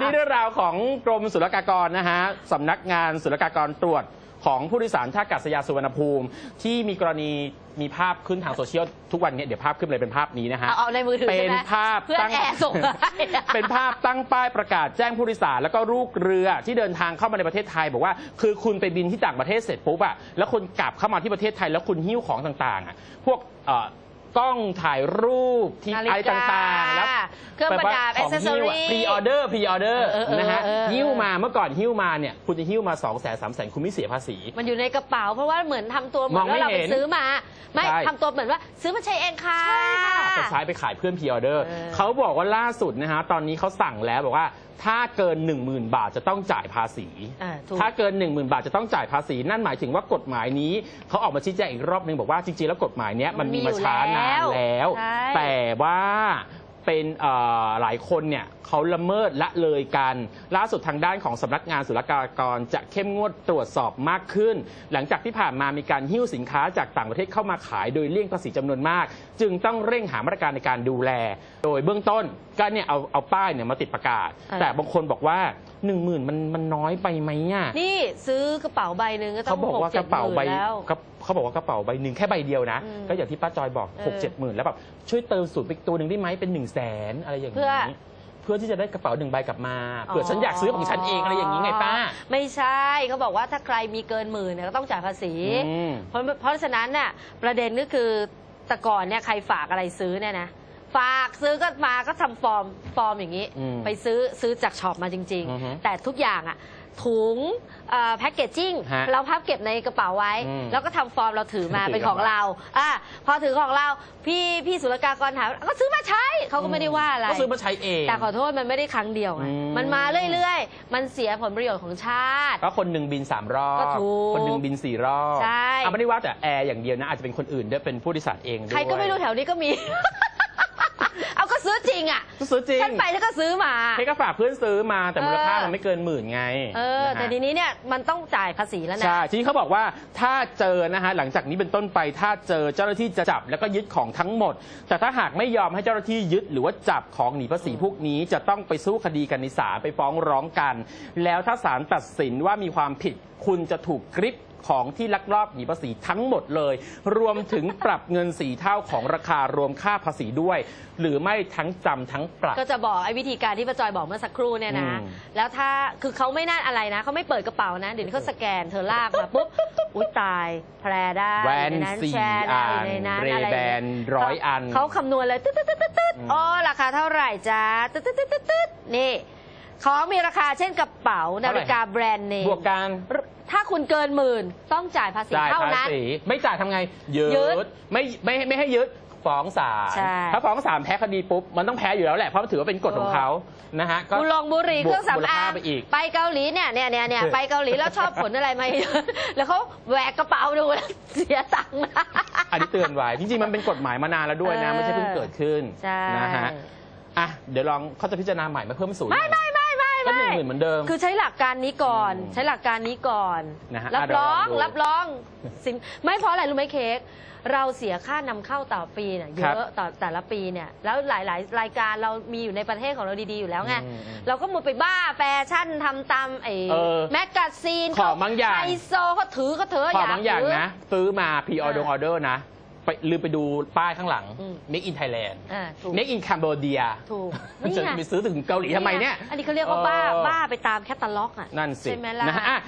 นนี้เรื่องราวของกรมศุลกากรนะฮะสำนักงานศุลกากรตรวจของผู้โดยสารท่าอากาศยานสุวรรณภูมิ ที่มีกรณีมีภาพขึ้นทางโซเชียลทุกวันเนี้เดี๋ยวภาพขึ้นเลยเป็นภาพนี้นะฮะเอาเอาในมือถือเป็ใช่นไหมภาพเพื่อนตั้งแอร์ส่งมาให้เป็นภาพตั้งป้ายประกาศแจ้งผู้โดยสารแล้วก็ลูกเรือที่เดินทางเข้ามาในประเทศไทย บอกว่าคือคุณไปบินที่ต่างประเทศเสร็จปุ๊บอะแล้วคุณกลับเข้ามาที่ประเทศไทย แล้วคุณหิ้วของต่างๆอะพวกเอ่อ กล้องถ่ายรูปที่นาฬิอะไรกาต่างๆ แล้วเครื่องประดับของหิ้ว accessory พรีออเดอร์พรีออเดอร์เออเออนะฮะเออเออ หิ้วมาเมื่อก่อนหิ้วมาเนี่ยคุณจะหิ้วมา2 0 0 0 0 0 3 0 0 0 0คุณไม่เสียภาษี มันอยู่ในกระเป๋า เพราะว่าเหมือนทำตัวเหมืมออนงไม่ว่าเราไปเห็นซื้อมา ไม่ใช่ ทำตัวเหมือนว่าซื้อมาใช้เองค่ะ แต่ใช้ไปขายเพื่อนพรีออเดอร์เออเขาบอกว่าล่าสุดนะฮะตอนนี้เขาสั่งแล้วบอกว่า ถ้าเกิน 10,000 บาทจะต้องจ่ายภาษี อ่าถูก ถ้าเกิน 10,000 บาทจะต้องจ่ายภาษี นั่นหมายถึงว่ากฎหมายนี้เขาออกมาชี้แจงอีกรอบนึงบอกว่าจริงๆแล้วกฎหมายเนี้ยมันมีมาช้านานแล้วใช่ แต่ว่า เป็นเอ่อหลายคนเนี่ยเขาละเมิดละเลยกัน ล่าสุดทางด้านของสำนักงานศุลกากรจะเข้มงวดตรวจสอบมากขึ้น หลังจากที่ผ่านมามีการหิ้วสินค้าจากต่างประเทศเข้ามาขายโดยเลี่ยงภาษีจำนวนมาก จึงต้องเร่งหามาตรการในการดูแล โดยเบื้องต้นก็เนี่ยเอาเอาป้ายเนี่ยมาติดประกาศเออแต่บางคนบอกว่า1 0,000มันมันน้อยไปไหมอะนี่ซื้อกระเป๋าใบหนึ่งก็ต้เขาองบอกหกว่ากเจ็ดระหเป๋ามื่นใบแล้วกระเขาบอกว่ากระเป๋าใบหนึ่งแค่ใบเดียวนะ อืมก็อย่างที่ป้าจอยบอกเออหกเจ็ดหมื่นแล้วแบบช่วยเติมสูตรไปอีกตัวหนึ่งได้ไหมเป็น1นึ่งแสนอะไรอย่างเพื่นี้อ เพื่อที่จะได้กระเป๋าหนึ่งใบกลับมาเผื่อฉันอยากซื้อของฉันเองอะไรอย่างนี้ไงป้าไม่ใช่เขาบอกว่าถ้าใครมีเกินหมื่นเนี่ยก็ต้องจ่ายภาษี อืม เพราะเพราะฉะนั้นน่ะประเด็นก็คือแต่ก่อนเนี่ยใครฝากอะไรซื้อเนี่ยนะ ฝากซื้อก็มาก็ทำฟอร์มฟอร์มอย่างนี้ อืมไปซื้อซื้อจากช็อปมาจริง อือฮึๆ แต่ทุกอย่างอะถุงแพ็กเกจจิ้งฮะเราพับเก็บในกระเป๋าไว้ อืมแล้วก็ทำฟอร์มเราถือมาถือเป็นของกระเป๋า เราอะพอถือของเราพี่พี่ศุลกากรถามก็ซื้อมาใช้เขาก็ไม่ได้ว่าอะไร ก็ซื้อมาใช้เอง แต่ขอโทษมันไม่ได้ครั้งเดียวไงอืม มันมาเรื่อยๆ มันเสียผลประโยชน์ของชาติ ก็คนหนึ่งบิน3รอบก็ถูกคนหนึ่งบิน4รอบใช่เอาไม่ได้ว่าแต่แอร์อย่างเดียวนะอาจจะเป็นคนอื่นด้วยเป็นผู้โดยสารเองด้วย ใครก็ไม่รู้แถวนี้ก็มี เอาก็ซื้อจริงอะก็ซื้อจริงฉันไปแล้วก็ซื้อมาให้ก็ฝากเพื่อนซื้อมาแต่มูลค่าเออมันไม่เกินหมื่นไงเออ นะฮะ แต่ทีนี้เนี่ยมันต้องจ่ายภาษีแล้วนะ ใช่ทีนี้เขาบอกว่าถ้าเจอนะฮะหลังจากนี้เป็นต้นไปถ้าเจอเจ้าหน้าที่จะจับแล้วก็ยึดของทั้งหมด แต่ถ้าหากไม่ยอมให้เจ้าหน้าที่ยึดหรือว่าจับของหนีภาษีพวกนี้จะต้องไปสู้คดีกันในศาลไปฟ้องร้องกัน แล้วถ้าศาลตัดสินว่ามีความผิด คุณจะถูกกริป ของที่ลักลอบหนีภาษีทั้งหมดเลย รวมถึงปรับเงินสีเท่าของราคารวมค่าภาษีด้วย หรือไม่ทั้งจำทั้งปรับ ก็จะบอกไอ้วิธีการที่ป้าจอยบอกเมื่อสักครู่เนี่ยนะ อืม แล้วถ้าคือเขาไม่น่าอะไรนะเขาไม่เปิดกระเป๋านะเดี๋ยวนี้เขาสแกนเธอลากมาปุ๊บอุ้ยตายแพรได้แวนอยู่ในนั้นสี่แชร์ได้อัอยู่นในนั้นเรอะไรแบนร้อยอัน เขาคำนวณเลยตึ๊ดตึ๊ดตึ๊ดตึ๊ดตึ๊ดอืม อ๋อราคาเท่าไหร่จ้าตึ๊ดตึ๊ดตึ๊ดตึ๊ดตึ๊ดนี่ของมีราคาเช่นกระเป๋านาฬิกาแบรนด์เนมบวกกัน ถ้าคุณเกินหมื่นต้องจ่ายภาษีจ่ายเท่าภานั้น ษีไม่จ่ายทำไงยึยึดดไม่ไม่ไม่ให้ยึดฟ้องศาลใช่ ถ้าฟ้องศาลแพ้คดีปุ๊บมันต้องแพ้อยู่แล้วแหละเพราะมันถือว่าเป็นกฎของเขานะฮะก็ บุหรงบุหรี่บเควกรื่องสำมูลอาค่างไปอีกไปเกาหลีเนี่ยเนี่ยเนี่ยเนี่ยไปเกาหลีแล้วชอบผลอะไรมาเยอะแล้วเขาแหวกกระเป๋าดูแล้วเสียตังค์นะ อันนี้เตือนไว้จริงๆมันเป็นกฎหมายมานานแล้วด้วยนะเออ ไม่ใช่เพิ่งเกิดขึ้นใช่ นะฮะอะเดี๋ยวลองเขาจะพิจารณาใหม่มาเพิ่มศูนย์ไม่ไม่ไม่ไม่ ก็หไม่นึ่งหมื่นเหมือนเดิม คือใช้หลักการนี้ก่อนอืมใช้หลักการนี้ก่อนนะฮะรับอะเดี๋ยวรองลองดูรับรองสินไม่เพราะอะไรรู้ไหมเค้กเราเสียค่านำเข้าต่อปีเนี่ยเยครับอะต่อแต่ละปีเนี่ยแล้วหลาย ๆ รายการเรามีอยู่ในประเทศของเราดีๆอยู่แล้วไงอืมอืมเราก็มัวไปบ้าแฟชั่นทำตามไอ้เออแมกกาซีนของบางอย่าง ไฮโซเขาถือเขาเถอะขอบางอย่างถื นะ ซื้อมาพรีออเดอร์ออเดอร์นะ ไปลืมไปดูป้ายข้างหลัง อืม Make in Thailand อ่าถูก Make in Cambodia ถูกจะไงไปซื้อถึงเกาหลีทำไมเนี่ย อันนี้เขาเรียกว่าบ้าเออบ้าไปตามแคตตาล็อกอะนั่นสิใช่ไหมล่ะ นะฮะอะ